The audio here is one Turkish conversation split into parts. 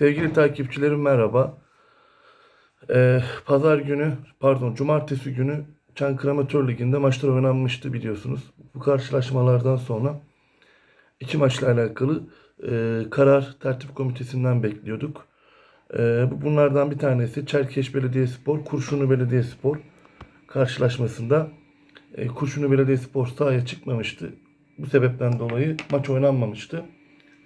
Sevgili takipçilerim merhaba. Ee, Pazar günü, pardon Cumartesi günü Çankırı Ligi'nde maçlar oynanmıştı biliyorsunuz. Bu karşılaşmalardan sonra iki maçla alakalı e, karar tertip komitesinden bekliyorduk. E, bu- bunlardan bir tanesi Çerkeş Belediyespor, Kurşunlu Belediyespor karşılaşmasında e, Kurşunlu Belediyespor sahaya çıkmamıştı. Bu sebepten dolayı maç oynanmamıştı.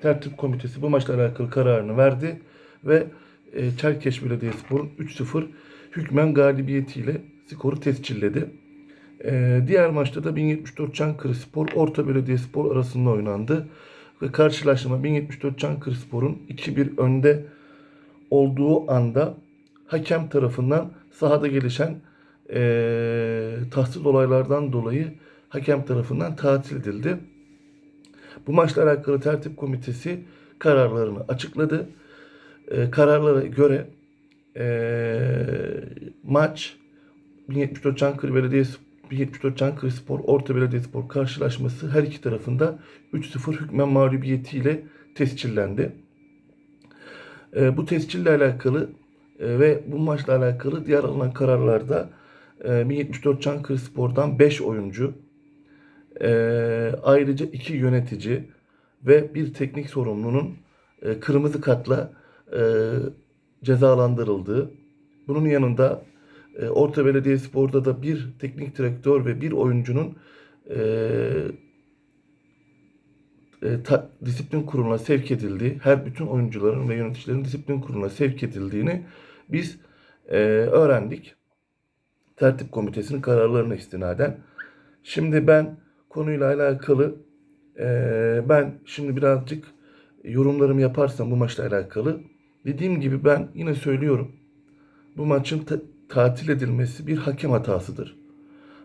Tertip komitesi bu maçla alakalı kararını verdi ve e, Çerkeş Belediyespor'un 3-0 hükmen galibiyetiyle skoru tescilledi. E, diğer maçta da 1074 Çankırı Spor Orta Belediyespor arasında oynandı. Ve karşılaşma 1074 Çankırı Spor'un 2-1 önde olduğu anda hakem tarafından sahada gelişen e, tatsız olaylardan dolayı hakem tarafından tatil edildi. Bu maçla alakalı tertip komitesi kararlarını açıkladı. E, kararlara göre e, maç 1074 Çankırı Belediyesi 1074 Çankırı Spor Orta Belediyespor karşılaşması her iki tarafında 3-0 hükmen mağlubiyetiyle tescillendi. E, bu tescille alakalı e, ve bu maçla alakalı diğer alınan kararlarda e, 1074 Çankırı Spor'dan 5 oyuncu, e, ayrıca 2 yönetici ve bir teknik sorumlunun e, kırmızı kartla e, cezalandırıldığı, bunun yanında e, Orta Belediyespor'da da bir teknik direktör ve bir oyuncunun e, e, ta- disiplin kuruluna sevk edildiği, her bütün oyuncuların ve yöneticilerin disiplin kuruluna sevk edildiğini biz e, öğrendik. Tertip komitesinin kararlarına istinaden. Şimdi ben konuyla alakalı e, ben şimdi birazcık yorumlarımı yaparsam bu maçla alakalı dediğim gibi ben yine söylüyorum bu maçın ta- tatil edilmesi bir hakem hatasıdır.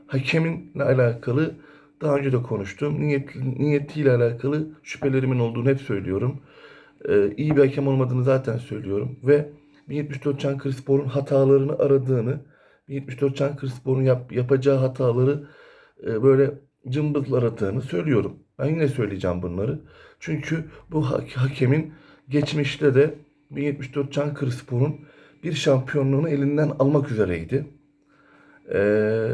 Hakeminle alakalı daha önce de konuştum. Niyet, niyetiyle alakalı şüphelerimin olduğunu hep söylüyorum. Ee, iyi bir hakem olmadığını zaten söylüyorum. Ve 1074 Çankırı Spor'un hatalarını aradığını, 1074 Çankırı Spor'un yap, yapacağı hataları e, böyle cımbızla aradığını söylüyorum. Ben yine söyleyeceğim bunları. Çünkü bu ha- hakemin geçmişte de 1074 Çankırı Spor'un bir şampiyonluğunu elinden almak üzereydi. Ee,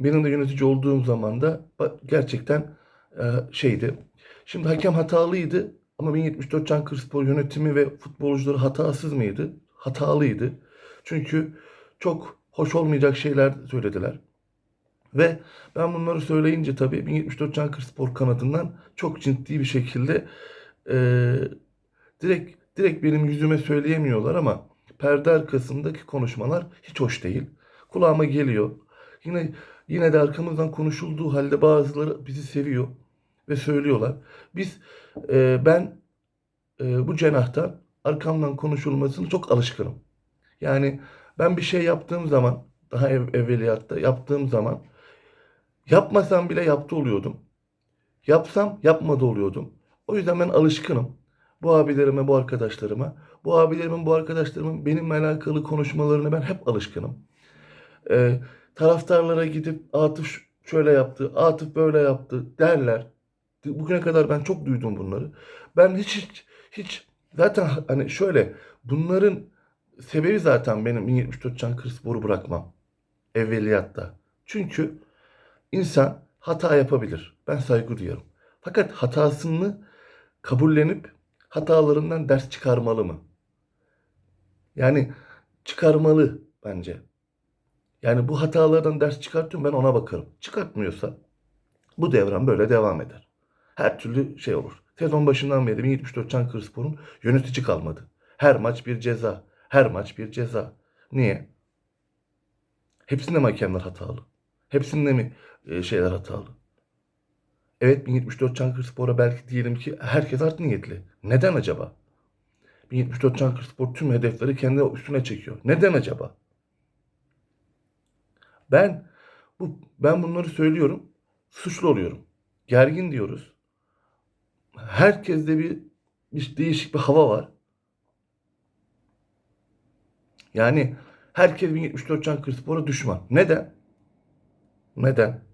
benim de yönetici olduğum zaman da gerçekten e, şeydi. Şimdi hakem hatalıydı ama 1074 Çankırıspor yönetimi ve futbolcuları hatasız mıydı? Hatalıydı. Çünkü çok hoş olmayacak şeyler söylediler. Ve ben bunları söyleyince tabii 1074 Çankırıspor kanadından çok ciddi bir şekilde e, direkt direkt benim yüzüme söyleyemiyorlar ama perde arkasındaki konuşmalar hiç hoş değil. Kulağıma geliyor. Yine yine de arkamızdan konuşulduğu halde bazıları bizi seviyor ve söylüyorlar. Biz e, ben e, bu cenahta arkamdan konuşulmasını çok alışkınım. Yani ben bir şey yaptığım zaman daha ev, evveliyatta yaptığım zaman yapmasam bile yaptı oluyordum. Yapsam yapmadı oluyordum. O yüzden ben alışkınım. Bu abilerime, bu arkadaşlarıma, bu abilerimin, bu arkadaşlarımın benimle alakalı konuşmalarına ben hep alışkınım. Ee, taraftarlara gidip Atıf şöyle yaptı, Atıf böyle yaptı derler. Bugüne kadar ben çok duydum bunları. Ben hiç hiç hiç zaten hani şöyle bunların sebebi zaten benim 1074 Çankırıspor'u bırakmam. Evveliyatta. Çünkü insan hata yapabilir. Ben saygı duyarım. Fakat hatasını kabullenip hatalarından ders çıkarmalı mı? Yani çıkarmalı bence. Yani bu hatalardan ders çıkartıyor ben ona bakarım. Çıkartmıyorsa bu devran böyle devam eder. Her türlü şey olur. Sezon başından beri 1074 Çankırıspor'un yönetici kalmadı. Her maç bir ceza. Her maç bir ceza. Niye? Hepsinde mi hakemler hatalı? Hepsinde mi e, şeyler hatalı? Evet 1074 Çankırıspor'a belki diyelim ki herkes art niyetli. Neden acaba? 1074 Çankırıspor tüm hedefleri kendi üstüne çekiyor. Neden acaba? Ben bu ben bunları söylüyorum. Suçlu oluyorum. Gergin diyoruz. Herkeste bir, bir değişik bir hava var. Yani herkes 1074 Çankırıspor'a düşman. Neden? Neden?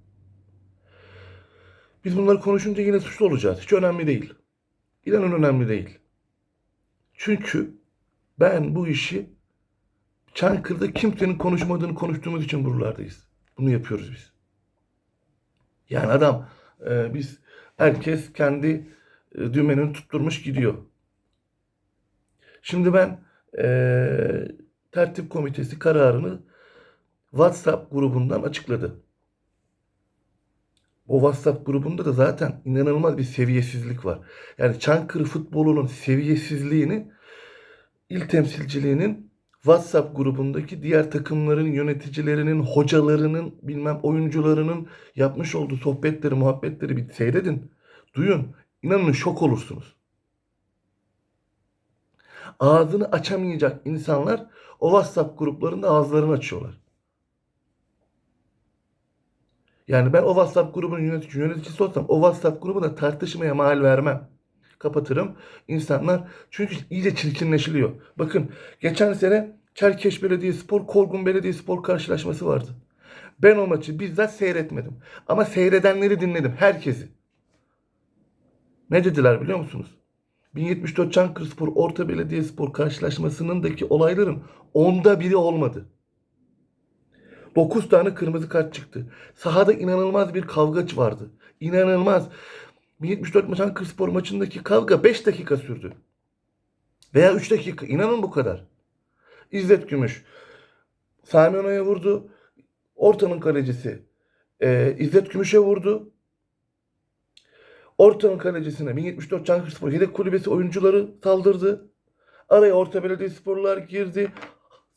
Biz bunları konuşunca yine suçlu olacağız. Hiç önemli değil. İnanın önemli değil. Çünkü Ben bu işi Çankırı'da kimsenin konuşmadığını konuştuğumuz için buralardayız. Bunu yapıyoruz biz. Yani adam e, biz herkes kendi e, dümenini tutturmuş gidiyor. Şimdi ben e, tertip komitesi kararını WhatsApp grubundan açıkladı. O WhatsApp grubunda da zaten inanılmaz bir seviyesizlik var. Yani Çankırı futbolunun seviyesizliğini il temsilciliğinin WhatsApp grubundaki diğer takımların yöneticilerinin, hocalarının, bilmem oyuncularının yapmış olduğu sohbetleri, muhabbetleri bir seyredin. Duyun. İnanın şok olursunuz. Ağzını açamayacak insanlar o WhatsApp gruplarında ağızlarını açıyorlar. Yani ben o WhatsApp grubunun yönetici, yöneticisi olsam o WhatsApp grubuna tartışmaya mahal vermem. Kapatırım. İnsanlar çünkü iyice çirkinleşiliyor. Bakın geçen sene Çerkeş Belediyespor, Korgun Belediyespor karşılaşması vardı. Ben o maçı bizzat seyretmedim. Ama seyredenleri dinledim. Herkesi. Ne dediler biliyor musunuz? 1074 Çankırıspor Orta Belediyespor karşılaşmasındaki olayların onda biri olmadı. 9 tane kırmızı kart çıktı. Sahada inanılmaz bir kavga vardı. İnanılmaz. 1074 Çankırıspor maçındaki kavga 5 dakika sürdü. Veya 3 dakika. İnanın bu kadar. İzzet Gümüş. Sami Onay'a vurdu. Ortanın kalecisi. Ee, İzzet Gümüş'e vurdu. Ortanın kalecisine 1074 Çankırıspor yedek kulübesi oyuncuları saldırdı. Araya Orta Belediyesporlar girdi.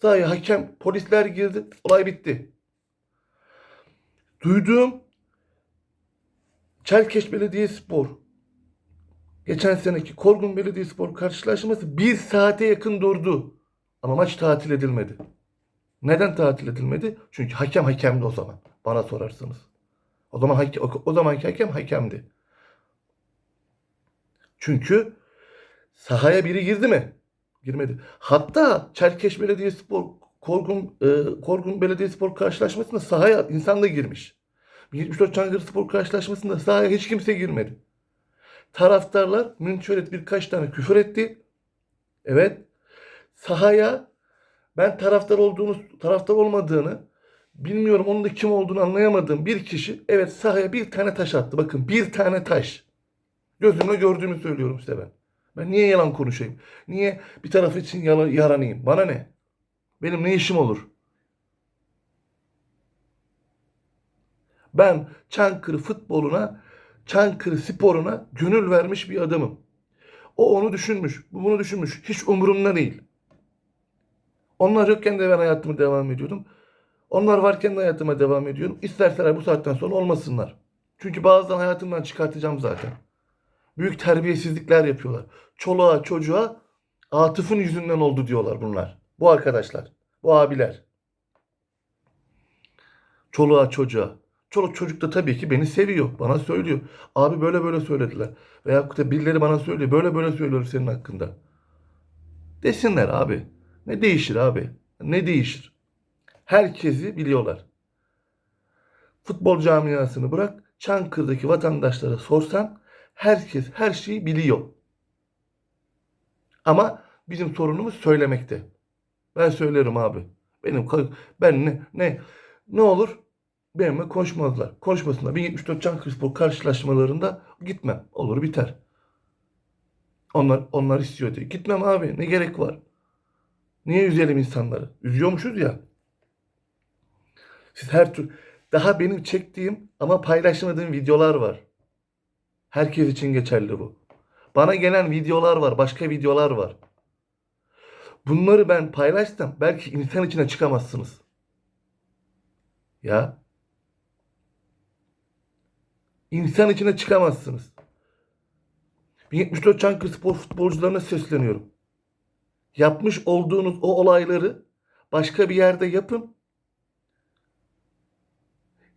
Sahaya hakem, polisler girdi. Olay bitti. Duyduğum Çerkeş Belediyespor geçen seneki Korgun Belediyespor karşılaşması bir saate yakın durdu. Ama maç tatil edilmedi. Neden tatil edilmedi? Çünkü hakem hakemdi o zaman. Bana sorarsanız. O zaman hakem, o zamanki hakem hakemdi. Çünkü sahaya biri girdi mi? Girmedi. Hatta Çerkeş Belediyespor Korgun e, Korgun Belediyespor karşılaşmasında sahaya insan da girmiş. 74 Çankırı Spor karşılaşmasında sahaya hiç kimse girmedi. Taraftarlar Münçöret birkaç tane küfür etti. Evet. Sahaya ben taraftar olduğunu, taraftar olmadığını bilmiyorum onun da kim olduğunu anlayamadığım bir kişi evet sahaya bir tane taş attı. Bakın bir tane taş. Gözümle gördüğümü söylüyorum size ben. Ben niye yalan konuşayım? Niye bir taraf için yalan, yaranayım? Bana ne? Benim ne işim olur? Ben Çankırı futboluna, Çankırı sporuna gönül vermiş bir adamım. O onu düşünmüş, bu bunu düşünmüş. Hiç umurumda değil. Onlar yokken de ben hayatımı devam ediyordum. Onlar varken de hayatıma devam ediyorum. İsterseler bu saatten sonra olmasınlar. Çünkü bazen hayatımdan çıkartacağım zaten. Büyük terbiyesizlikler yapıyorlar. Çoluğa çocuğa atıfın yüzünden oldu diyorlar bunlar. Bu arkadaşlar. Bu abiler. Çoluğa çocuğa. Çoluk çocuk da tabii ki beni seviyor. Bana söylüyor. Abi böyle böyle söylediler. Veya da birileri bana söylüyor. Böyle böyle söylüyor senin hakkında. Desinler abi. Ne değişir abi? Ne değişir? Herkesi biliyorlar. Futbol camiasını bırak. Çankırı'daki vatandaşlara sorsan herkes her şeyi biliyor. Ama bizim sorunumuz söylemekte. Ben söylerim abi. Benim ben ne ne ne olur benimle konuşmazlar. Konuşmasınlar. 1074 Çankırıspor karşılaşmalarında gitmem. Olur biter. Onlar onlar istiyor diye. Gitmem abi. Ne gerek var? Niye üzelim insanları? Üzüyormuşuz ya. Siz her tür daha benim çektiğim ama paylaşmadığım videolar var. Herkes için geçerli bu. Bana gelen videolar var, başka videolar var. Bunları ben paylaşsam belki insan içine çıkamazsınız. Ya. İnsan içine çıkamazsınız. 1074 Çankırı Spor futbolcularına sesleniyorum. Yapmış olduğunuz o olayları başka bir yerde yapın.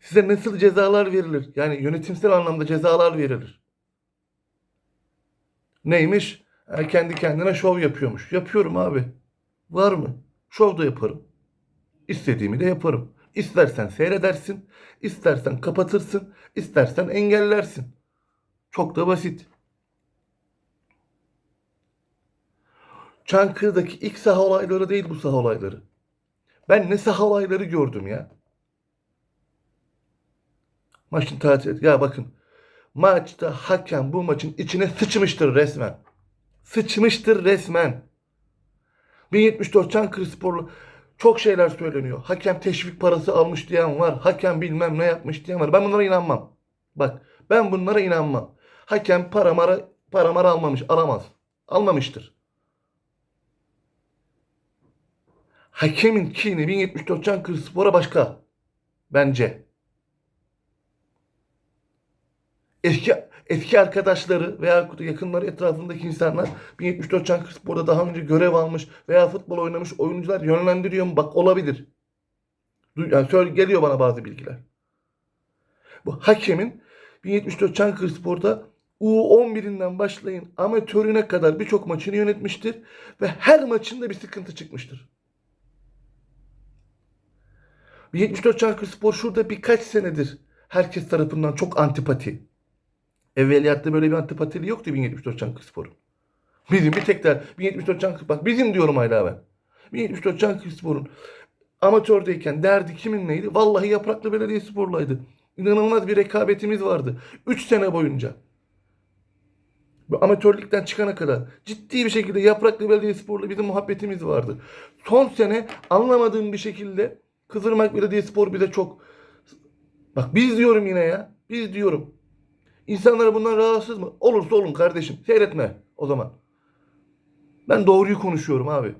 Size nasıl cezalar verilir? Yani yönetimsel anlamda cezalar verilir. Neymiş? Ha, kendi kendine şov yapıyormuş. Yapıyorum abi. Var mı? Şov da yaparım. İstediğimi de yaparım. İstersen seyredersin, istersen kapatırsın, istersen engellersin. Çok da basit. Çankırı'daki ilk saha olayları değil bu saha olayları. Ben ne saha olayları gördüm ya. Maçın tatil. Ya bakın. Maçta hakem bu maçın içine sıçmıştır resmen. Sıçmıştır resmen. 1074 Çankırı Sporlu çok şeyler söyleniyor. Hakem teşvik parası almış diyen var. Hakem bilmem ne yapmış diyen var. Ben bunlara inanmam. Bak ben bunlara inanmam. Hakem para mara, para mara almamış. Alamaz. Almamıştır. Hakemin kini 1074 Çankırı Spor'a başka. Bence. Eski eski arkadaşları veya yakınları etrafındaki insanlar 1074 Çankırı daha önce görev almış veya futbol oynamış oyuncular yönlendiriyor mu? Bak olabilir. Yani söyle, geliyor bana bazı bilgiler. Bu hakemin 1074 Çankırı Spor'da U11'inden başlayın amatörüne kadar birçok maçını yönetmiştir ve her maçında bir sıkıntı çıkmıştır. 1074 Çankırı Spor şurada birkaç senedir herkes tarafından çok antipati. Evveliyatta böyle bir antipatili yoktu 1074 Çankırı Spor'un. Bizim bir tek der 1074 Çankırı bak bizim diyorum hala ben. 1074 Çankırı Spor'un amatördeyken derdi kimin neydi? Vallahi Yapraklı Belediyespor'laydı. İnanılmaz bir rekabetimiz vardı. 3 sene boyunca. Bu amatörlükten çıkana kadar ciddi bir şekilde Yapraklı Belediyespor'la bizim muhabbetimiz vardı. Son sene anlamadığım bir şekilde Kızılırmak Belediyespor bize çok bak biz diyorum yine ya. Biz diyorum. İnsanlar bundan rahatsız mı? Olursa olun kardeşim. Seyretme o zaman. Ben doğruyu konuşuyorum abi.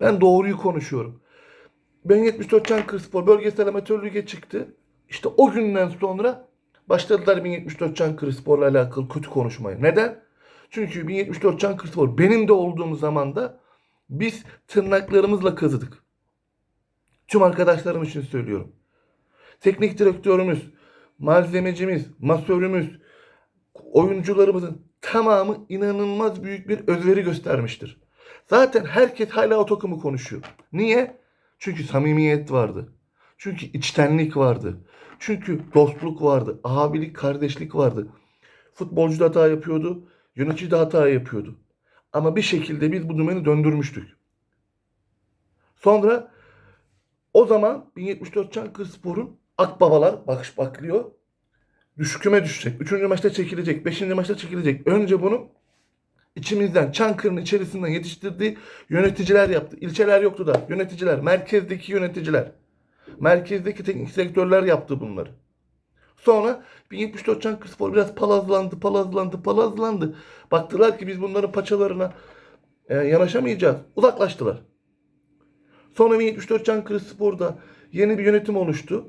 Ben doğruyu konuşuyorum. Ben 74 Çankırı Spor bölgesel amatör çıktı. İşte o günden sonra başladılar 1074 Çankırı Spor'la alakalı kötü konuşmaya. Neden? Çünkü 1074 Çankırı Spor benim de olduğum zaman da biz tırnaklarımızla kazıdık. Tüm arkadaşlarım için söylüyorum. Teknik direktörümüz, malzemecimiz, masörümüz, oyuncularımızın tamamı inanılmaz büyük bir özveri göstermiştir. Zaten herkes hala o takımı konuşuyor. Niye? Çünkü samimiyet vardı. Çünkü içtenlik vardı. Çünkü dostluk vardı. Abilik, kardeşlik vardı. Futbolcu da hata yapıyordu. Yönetici de hata yapıyordu. Ama bir şekilde biz bu dümeni döndürmüştük. Sonra o zaman 1074 Çankırı Spor'un akbabalar bakış baklıyor. Düşküme düşecek. Üçüncü maçta çekilecek. Beşinci maçta çekilecek. Önce bunu içimizden, Çankırı'nın içerisinden yetiştirdiği yöneticiler yaptı. İlçeler yoktu da. Yöneticiler, merkezdeki yöneticiler. Merkezdeki teknik direktörler yaptı bunları. Sonra 1074 Çankırı Spor biraz palazlandı, palazlandı, palazlandı. Baktılar ki biz bunların paçalarına e, yanaşamayacağız. Uzaklaştılar. Sonra 1074 Çankırı Spor'da yeni bir yönetim oluştu.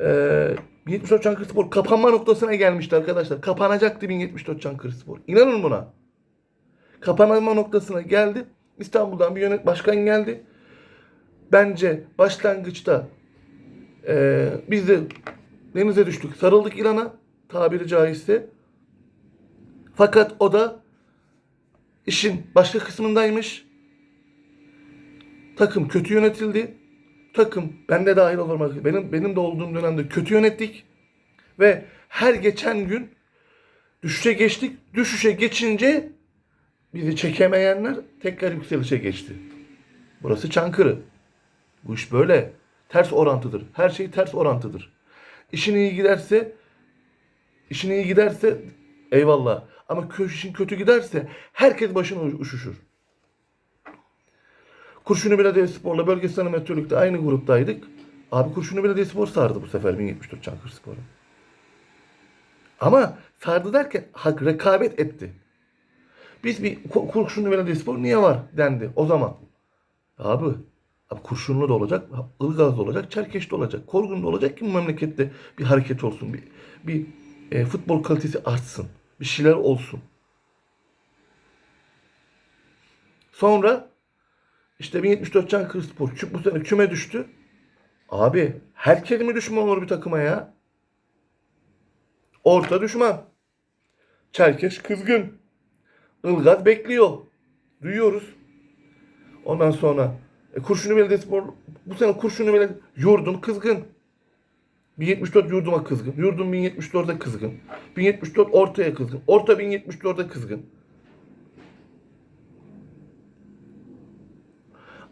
Ee, 1074 Çankırı Spor kapanma noktasına gelmişti arkadaşlar. Kapanacaktı 1074 Çankırı Spor. İnanın buna. Kapanma noktasına geldi. İstanbul'dan bir yönet başkan geldi. Bence başlangıçta ee, biz de denize düştük. Sarıldık İran'a tabiri caizse. Fakat o da işin başka kısmındaymış. Takım kötü yönetildi. Takım ben de dahil olmak benim benim de olduğum dönemde kötü yönettik ve her geçen gün düşüşe geçtik. Düşüşe geçince bizi çekemeyenler tekrar yükselişe geçti. Burası Çankırı. Bu iş böyle. Ters orantıdır. Her şey ters orantıdır. İşin iyi giderse işin iyi giderse eyvallah. Ama işin kötü giderse herkes başına üşüşür. Kurşunlu Belediyespor'la bölgesel amatörlükte aynı gruptaydık. Abi Kurşunlu Belediyespor sardı bu sefer 1074 Çankırı Spor'u. Ama sardı derken hak rekabet etti. Biz bir Ku- Kurşunlu Belediyespor niye var dendi o zaman. Abi, abi Kurşunlu da olacak, Ilgaz da olacak, Çerkeş de olacak, Korgun da olacak ki bu memlekette bir hareket olsun, bir, bir e, futbol kalitesi artsın, bir şeyler olsun. Sonra işte 1074 Çankırı Spor kü- bu sene küme düştü. Abi herkes mi düşman olur bir takıma ya? Orta düşman. Çerkeş kızgın. Ilgaz bekliyor. Duyuyoruz. Ondan sonra e, Kurşunlu Belediyespor bu sene Kurşunlu Belediye yurdum kızgın. 1074 yurduma kızgın. Yurdum 1074'e kızgın. 1074 ortaya kızgın. Orta 1074'e kızgın.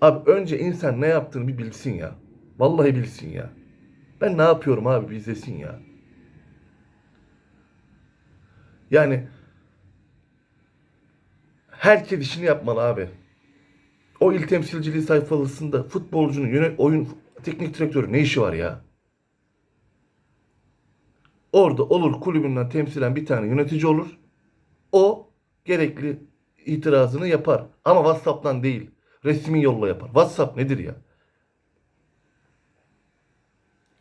Abi önce insan ne yaptığını bir bilsin ya. Vallahi bilsin ya. Ben ne yapıyorum abi bir izlesin ya. Yani herkes işini yapmalı abi. O il temsilciliği sayfasında futbolcunun yönet oyun teknik direktörü ne işi var ya? Orada olur kulübünden temsilen bir tane yönetici olur. O gerekli itirazını yapar. Ama WhatsApp'tan değil. Resmi yolla yapar. WhatsApp nedir ya?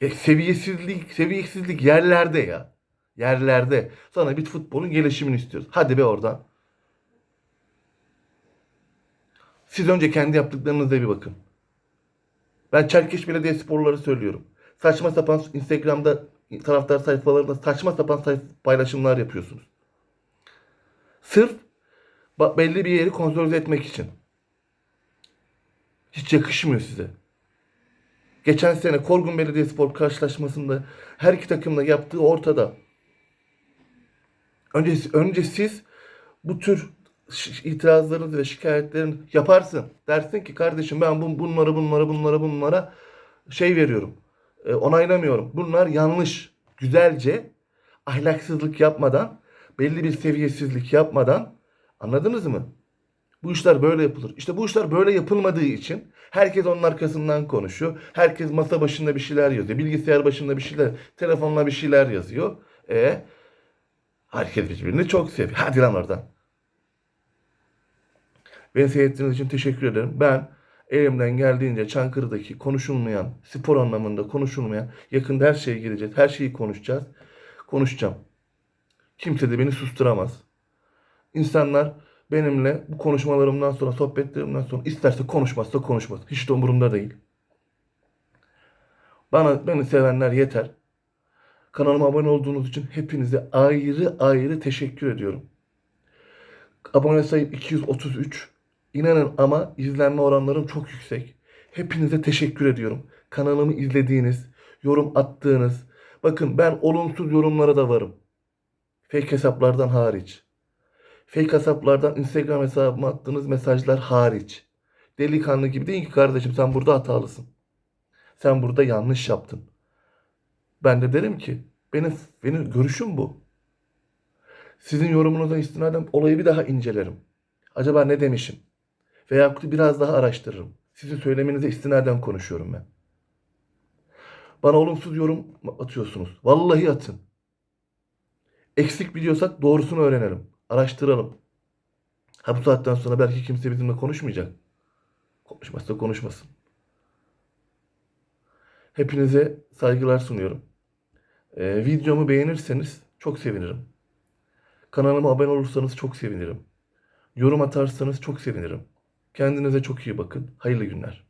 E, seviyesizlik, seviyesizlik yerlerde ya. Yerlerde. Sana bir futbolun gelişimini istiyoruz. Hadi be oradan. Siz önce kendi yaptıklarınıza bir bakın. Ben Çerkeş Belediye Sporları söylüyorum. Saçma sapan Instagram'da taraftar sayfalarında saçma sapan sayf- paylaşımlar yapıyorsunuz. Sırf belli bir yeri konsolide etmek için. Hiç yakışmıyor size. Geçen sene Korgun Belediyespor karşılaşmasında her iki takımın da yaptığı ortada. Önce, önce siz bu tür itirazlarınızı ve şikayetlerini yaparsın. Dersin ki kardeşim ben bu, bunları bunlara bunlara bunlara şey veriyorum. e, onaylamıyorum. Bunlar yanlış. Güzelce ahlaksızlık yapmadan belli bir seviyesizlik yapmadan anladınız mı? Bu işler böyle yapılır. İşte bu işler böyle yapılmadığı için herkes onun arkasından konuşuyor. Herkes masa başında bir şeyler yazıyor. Bilgisayar başında bir şeyler, telefonla bir şeyler yazıyor. E herkes birbirini çok seviyor. Hadi lan oradan. Beni seyrettiğiniz için teşekkür ederim. Ben elimden geldiğince Çankırı'daki konuşulmayan, spor anlamında konuşulmayan, yakında her şeye gireceğiz. Her şeyi konuşacağız. Konuşacağım. Kimse de beni susturamaz. İnsanlar benimle bu konuşmalarımdan sonra, sohbetlerimden sonra isterse konuşmazsa konuşmaz. Hiç de umurumda değil. Bana beni sevenler yeter. Kanalıma abone olduğunuz için hepinize ayrı ayrı teşekkür ediyorum. Abone sayım 233. İnanın ama izlenme oranlarım çok yüksek. Hepinize teşekkür ediyorum. Kanalımı izlediğiniz, yorum attığınız. Bakın ben olumsuz yorumlara da varım. Fake hesaplardan hariç. Fake hesaplardan Instagram hesabıma attığınız mesajlar hariç. Delikanlı gibi deyin ki kardeşim sen burada hatalısın. Sen burada yanlış yaptın. Ben de derim ki benim benim görüşüm bu. Sizin yorumunuza istinaden olayı bir daha incelerim. Acaba ne demişim? Veya biraz daha araştırırım. Sizin söylemenize istinaden konuşuyorum ben. Bana olumsuz yorum atıyorsunuz. Vallahi atın. Eksik biliyorsak doğrusunu öğrenelim. Araştıralım. Ha bu saatten sonra belki kimse bizimle konuşmayacak. Konuşmazsa konuşmasın. Hepinize saygılar sunuyorum. Ee, videomu beğenirseniz çok sevinirim. Kanalıma abone olursanız çok sevinirim. Yorum atarsanız çok sevinirim. Kendinize çok iyi bakın. Hayırlı günler.